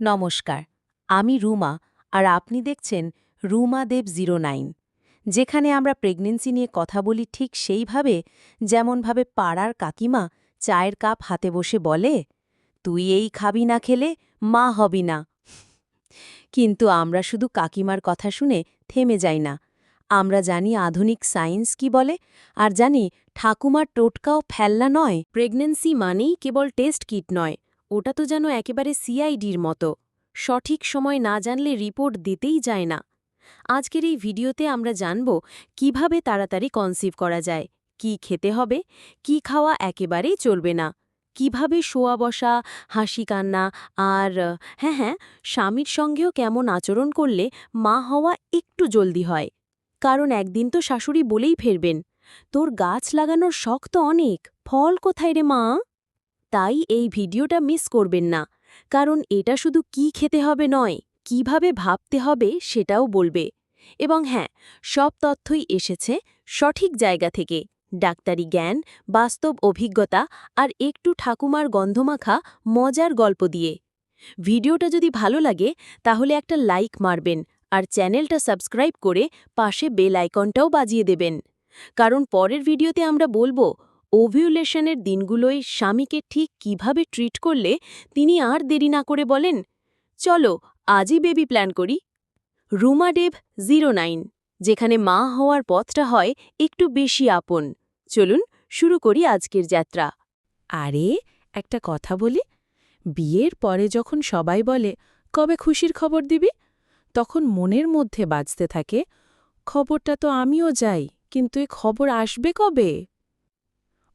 নমস্কার, আমি রুমা আর আপনি দেখছেন রুমা দেব জিরো নাইন। যেখানে আমরা প্রেগনেন্সি নিয়ে কথা বলি ঠিক সেইভাবে যেমনভাবে পাড়ার কাকিমা চায়ের কাপ হাতে বসে বলে, তুই এই খাবি না খেলে মা হবি না। কিন্তু আমরা শুধু কাকিমার কথা শুনে থেমে যাই না। আমরা জানি আধুনিক সায়েন্স কি বলে, আর জানি ঠাকুমার টোটকাও ফেললা নয়। প্রেগনেন্সি মানেই কেবল টেস্ট কিট নয়। ওটা তো যেন একেবারে সিআইডির মতো। সঠিক সময় না জানলে রিপোর্ট দিতেই যায় না। আজকের এই ভিডিওতে আমরা জানব কীভাবে তাড়াতাড়ি কনসিভ করা যায়, কি খেতে হবে, কি খাওয়া একেবারেই চলবে না, কীভাবে শোয়া বসা, হাসি কান্না আর হ্যাঁ হ্যাঁ স্বামীর সঙ্গেও কেমন আচরণ করলে মা হওয়া একটু জলদি হয়। কারণ একদিন তো শাশুড়ি বলেই ফেরবেন, তোর গাছ লাগানোর শখ তো অনেক, ফল কোথায় রে মা? তাই এই ভিডিওটা মিস করবেন না। কারণ এটা শুধু কি খেতে হবে নয়, কীভাবে ভাবতে হবে সেটাও বলবে। এবং হ্যাঁ সব তথ্যই এসেছে সঠিক জায়গা থেকে। ডাক্তারি জ্ঞান, বাস্তব অভিজ্ঞতা আর একটু ঠাকুমার গন্ধমাখা, মজার গল্প দিয়ে। ভিডিওটা যদি ভালো লাগে, তাহলে একটা লাইক মারবেন আর চ্যানেলটা সাবস্ক্রাইব করে পাশে বেল আইকনটাও বাজিয়ে দেবেন। কারণ পরের ভিডিওতে আমরা বলব ওভিউলেশনের দিনগুলোই স্বামীকে ঠিক কীভাবে ট্রিট করলে তিনি আর দেরি না করে বলেন, চলো, আজই বেবি প্ল্যান করি। রুমাডেভ জিরো নাইন, যেখানে মা হওয়ার পথটা হয় একটু বেশি আপন। চলুন, শুরু করি আজকের যাত্রা। আরে, একটা কথা বলি, বিয়ের পরে যখন সবাই বলে, কবে খুশির খবর দিবি? তখন মনের মধ্যে বাজতে থাকে, খবরটা তো আমিও যাই, কিন্তু এ খবর আসবে কবে?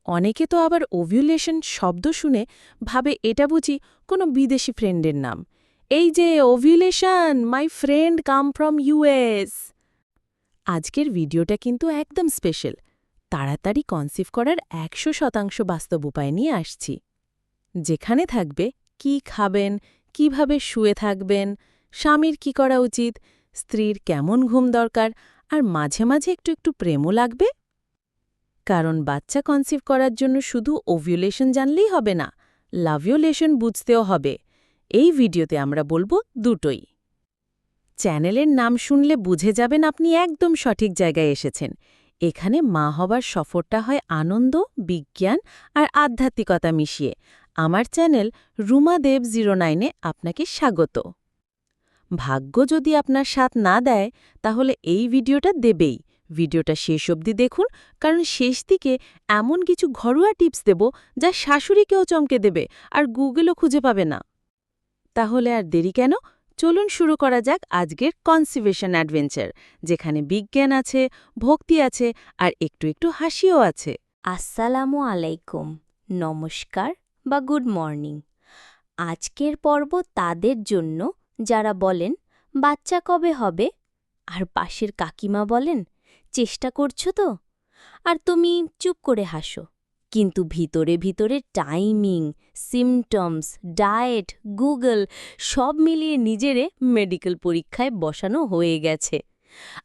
অনেকে তো আবার ওভিউলেশন শব্দ শুনে ভাবে এটা বুঝি কোনো বিদেশি ফ্রেন্ডের নাম। এই যে ovulation my friend come from US আজকের ভিডিওটা কিন্তু একদম স্পেশাল তাড়াতাড়ি কনসিভ করার একশো শতাংশ বাস্তব উপায় নিয়ে আসছি। যেখানে থাকবে, কি খাবেন, কীভাবে শুয়ে থাকবেন, স্বামীর কি করা উচিত, স্ত্রীর কেমন ঘুম দরকার, আর মাঝে মাঝে একটু একটু প্রেমও লাগবে? কারণ বাচ্চা কনসিভ করার জন্য শুধু ওভিউলেশন জানলেই হবে না লাভিওলেশন বুঝতেও হবে। এই ভিডিওতে আমরা বলব দুটোই। চ্যানেলের নাম শুনলে বুঝে যাবেন আপনি একদম সঠিক জায়গায় এসেছেন। এখানে মা হবার সফরটা হয় আনন্দ, বিজ্ঞান আর আধ্যাত্মিকতা মিশিয়ে। আমার চ্যানেল রুমা দেব জিরো নাইনে আপনাকে স্বাগত। ভাগ্য যদি আপনার সাথ না দেয়, তাহলে এই ভিডিওটা দেবেই। ভিডিওটা শেষ অবধি দেখুন, কারণ শেষ দিকে এমন কিছু ঘরোয়া টিপস দেব যা শাশুড়িকেও চমকে দেবে আর গুগলও খুঁজে পাবে না। তাহলে আর দেরি কেন? চলুন শুরু করা যাক আজকের কনসিভেশন অ্যাডভেঞ্চার যেখানে বিজ্ঞান আছে, ভক্তি আছে আর একটু একটু হাসিও আছে। আসসালামু আলাইকুম, নমস্কার বা গুড মর্নিং আজকের পর্ব তাদের জন্য, যারা বলেন, বাচ্চা কবে হবে? আর পাশের কাকিমা বলেন চেষ্টা করছ তো? আর তুমি চুপ করে হাসো। কিন্তু ভিতরে ভিতরে টাইমিং, সিমটমস, ডায়েট, গুগল সব মিলিয়ে নিজেরে মেডিকেল পরীক্ষায় বসানো হয়ে গেছে।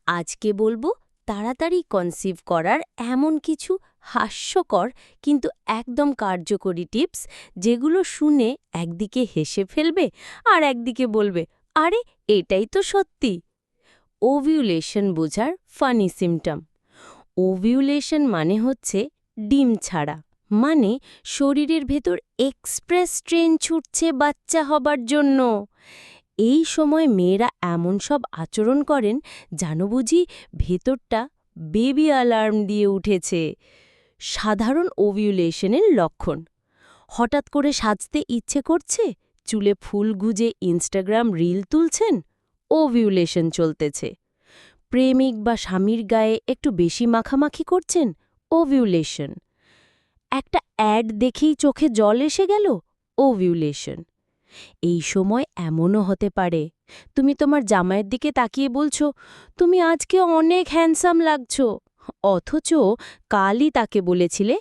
আজকে বলব, তাড়াতাড়ি কনসিভ করার এমন কিছু হাস্যকর কিন্তু একদম কার্যকরী টিপস যেগুলো শুনে একদিকে হেসে ফেলবে আর একদিকে বলবে, আরে, এটাই তো সত্যি। ওভিউলেশন বোঝার ফানি সিমটম ওভিউলেশন মানে হচ্ছে ডিম ছাড়া মানে শরীরের ভেতর এক্সপ্রেস ট্রেন ছুটছে বাচ্চা হবার জন্য। এই সময় মেয়েরা এমন সব আচরণ করেন জানো বুঝি ভেতরটা বেবি অ্যালার্ম দিয়ে উঠেছে। সাধারণ ওভিউলেশনের লক্ষণ। হঠাৎ করে সাজতে ইচ্ছে করছে? চুলে ফুল গুজে ইনস্টাগ্রাম রিল তুলছেন? ওভিউলেশন চলতেছে। প্রেমিক বা স্বামীর গায়ে একটু বেশি মাখামাখি করছেন ওভিউলেশন। একটা অ্যাড দেখেই চোখে জল এসে গেল ওভিউলেশন। এই সময় এমনও হতে পারে। তুমি তোমার জামাইয়ের দিকে তাকিয়ে বলছো, তুমি আজকে অনেক হ্যান্ডসাম লাগছ। অথচ কালই তাকে বলেছিলে,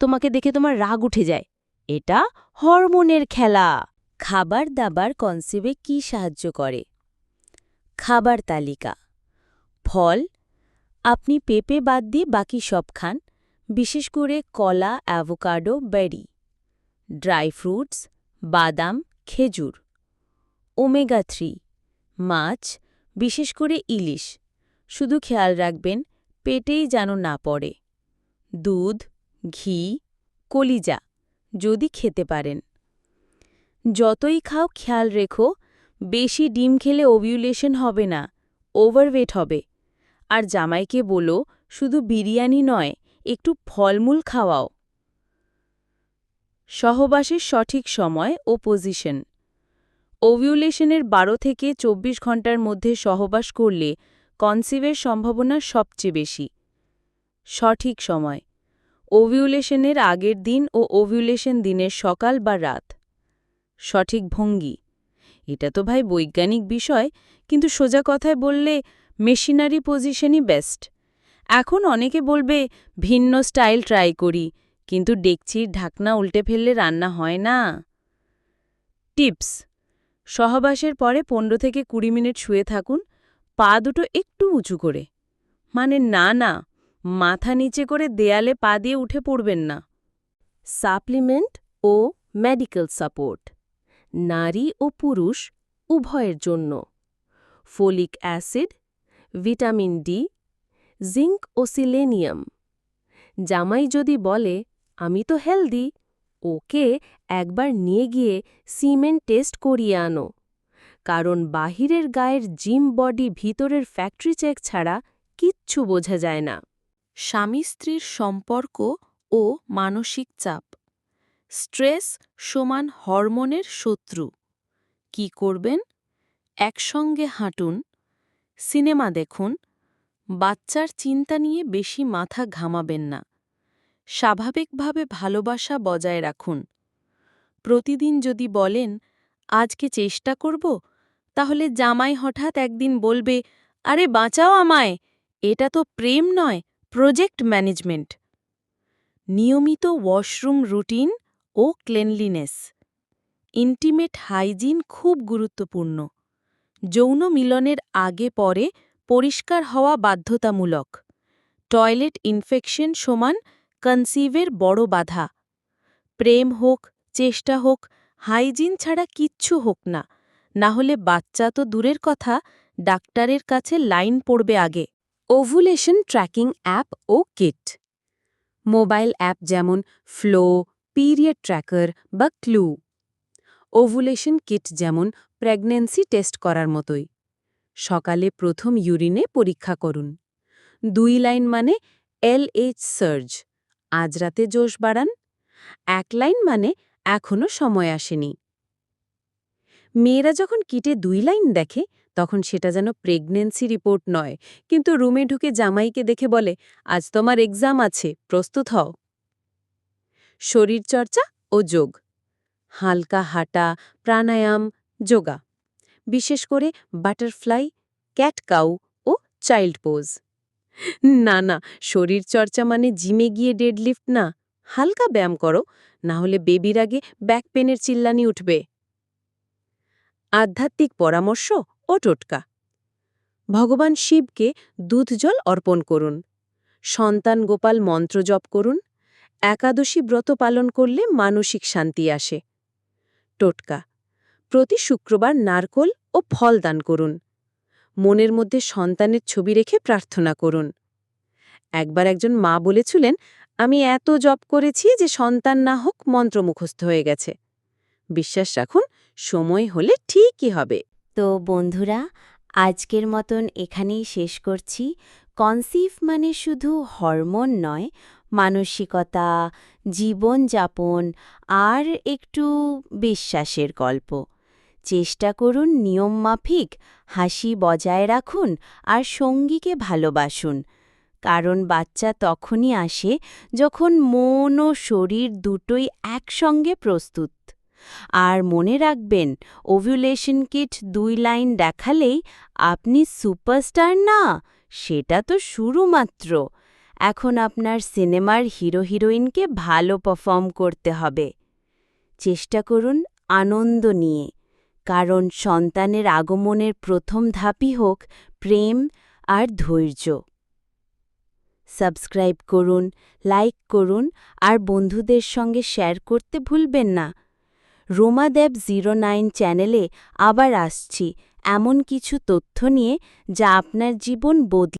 তোমাকে দেখে তোমার রাগ উঠে যায়। এটা হরমোনের খেলা। খাবার দাবার কনসিভে কি সাহায্য করে? খাবার তালিকা। ফল, আপনি পেঁপে বাদ দিয়ে বাকি সব খান, বিশেষ করে কলা, অ্যাভোকাডো, বেরি। ড্রাই ফ্রুটস, বাদাম, খেজুর। ওমেগা থ্রি, মাছ, বিশেষ করে ইলিশ। শুধু খেয়াল রাখবেন, পেটেই যেন না পড়ে। দুধ, ঘি, কলিজা, যদি খেতে পারেন। যতই খাও, খেয়াল রেখো বেশি ডিম খেলে ওভিউলেশন হবে না, ওভারওয়েট হবে। আর জামাইকে বলো, শুধু বিরিয়ানি নয়, একটু ফলমূল খাওয়াও। সহবাসের সঠিক সময় ও পজিশন। ওভিউলেশনের বারো থেকে ২৪ ঘণ্টার মধ্যে সহবাস করলে কনসিভের সম্ভাবনা সবচেয়ে বেশি। সঠিক সময়। ওভিউলেশনের আগের দিন ও ওভিউলেশন দিনের সকাল বা রাত। সঠিক ভঙ্গি। এটা তো ভাই বৈজ্ঞানিক বিষয়, কিন্তু সোজা কথায় বললে মেশিনারি পজিশনই বেস্ট। এখন অনেকে বলবে, ভিন্ন স্টাইল ট্রাই করি, কিন্তু ডেকচির ঢাকনা উল্টে ফেললে রান্না হয় না। টিপস, সহবাসের পরে পনেরো থেকে কুড়ি মিনিট শুয়ে থাকুন, পা দুটো একটু উঁচু করে। মানে না না, মাথা নিচে করে দেয়ালে পা দিয়ে উঠে পড়বেন না। সাপ্লিমেন্ট ও মেডিকেল সাপোর্ট। নারী ও পুরুষ উভয়ের জন্য। Folic acid, vitamin D, zinc ও সিলেনিয়াম। জামাই যদি বলে, আমি তো হেলদি, ওকে একবার নিয়ে গিয়ে সিমেন্ট টেস্ট করিয়ে আনো। কারণ বাহিরের গায়ের জিম বডি ভিতরের ফ্যাক্টরি চেক ছাড়া কিচ্ছু বোঝা যায় না। স্বামী স্ত্রীর সম্পর্ক ও মানসিক চাপ। স্ট্রেস সমান হরমোনের শত্রু। কি করবেন? একসঙ্গে হাঁটুন, সিনেমা দেখুন, বাচ্চার চিন্তা নিয়ে বেশি মাথা ঘামাবেন না। স্বাভাবিকভাবে ভালোবাসা বজায় রাখুন। প্রতিদিন যদি বলেন, আজকে চেষ্টা করব তাহলে জামাই হঠাৎ একদিন বলবে, আরে বাঁচাও আমায়, এটা তো প্রেম নয়, প্রজেক্ট ম্যানেজমেন্ট। নিয়মিত ওয়াশরুম রুটিন ও ক্লেনলিনেস ইন্টিমেট হাইজিন খুব গুরুত্বপূর্ণ। যৌন মিলনের আগে পরে পরিষ্কার হওয়া বাধ্যতামূলক। টয়লেট ইনফেকশন সমান কনসিভের বড় বাধা। প্রেম হোক, চেষ্টা হোক হাইজিন ছাড়া কিচ্ছু হোক না। না হলে বাচ্চা তো দূরের কথা, ডাক্তারের কাছে লাইন পড়বে আগে। ওভুলেশন ট্র্যাকিং অ্যাপ ও কিট মোবাইল অ্যাপ যেমন ফ্লো পিরিয়ড ট্র্যাকার বা ক্লু ওভুলেশন কিট যেমন প্রেগন্যান্সি টেস্ট করার মতোই। সকালে প্রথম ইউরিনে পরীক্ষা করুন। দুই লাইন মানে এলএইচ সার্জ আজ রাতে জোশ বাড়ান। এক লাইন মানে এখনও সময় আসেনি। মেয়েরা যখন কিটে দুই লাইন দেখে, তখন সেটা যেন প্রেগনেন্সি রিপোর্ট নয়, কিন্তু রুমে ঢুকে জামাইকে দেখে বলে, আজ তোমার এক্সাম আছে, প্রস্তুত হও। শরীরচর্চা ও যোগ। হালকা হাঁটা, প্রাণায়াম, যোগা। বিশেষ করে বাটারফ্লাই, ক্যাট কাউ ও চাইল্ড পোজ। না না, শরীরচর্চা মানে জিমে গিয়ে ডেডলিফট না, হালকা ব্যায়াম করো, না হলে বেবির আগে ব্যাক পেনের চিল্লানি উঠবে। আধ্যাত্মিক পরামর্শ ও টোটকা। ভগবান শিবকে দুধ জল অর্পণ করুন। সন্তান গোপাল মন্ত্র জপ করুন। একাদশী ব্রত পালন করলে মানসিক শান্তি আসে। টোটকা, প্রতি শুক্রবার নারকোল ও ফল দান করুন। মনের মধ্যে সন্তানের ছবি রেখে প্রার্থনা করুন। একবার একজন মা বলেছিলেন, আমি এত জপ করেছি যে সন্তান না হোক মন্ত্র মুখস্থ হয়ে গেছে। বিশ্বাস রাখুন, সময় হলে ঠিকই হবে। তো বন্ধুরা, আজকের মতন এখানেই শেষ করছি। কনসিভ মানে শুধু হরমোন নয় মানসিকতা, জীবনযাপন আর একটু বিশ্বাসের গল্প। চেষ্টা করুন নিয়মমাফিক হাসি বজায় রাখুন আর সঙ্গীকে ভালোবাসুন। কারণ বাচ্চা তখনই আসে যখন মন ও শরীর দুটোই একসঙ্গে প্রস্তুত। আর মনে রাখবেন, ওভুলেশন কিট দুই লাইন দেখালেই আপনি সুপারস্টার না, সেটা তো শুরু মাত্র এখন আপনার সিনেমার হিরো হিরোইনকে ভালো পারফর্ম করতে হবে। চেষ্টা করুন আনন্দ নিয়ে। কারণ সন্তানের আগমনের প্রথম ধাপই হোক প্রেম আর ধৈর্য। সাবস্ক্রাইব করুন, লাইক করুন আর বন্ধুদের সঙ্গে শেয়ার করতে ভুলবেন না। রোমাদেব জিরো নাইন চ্যানেলে আবার আসছি এমন কিছু তথ্য নিয়ে যা আপনার জীবন বদলে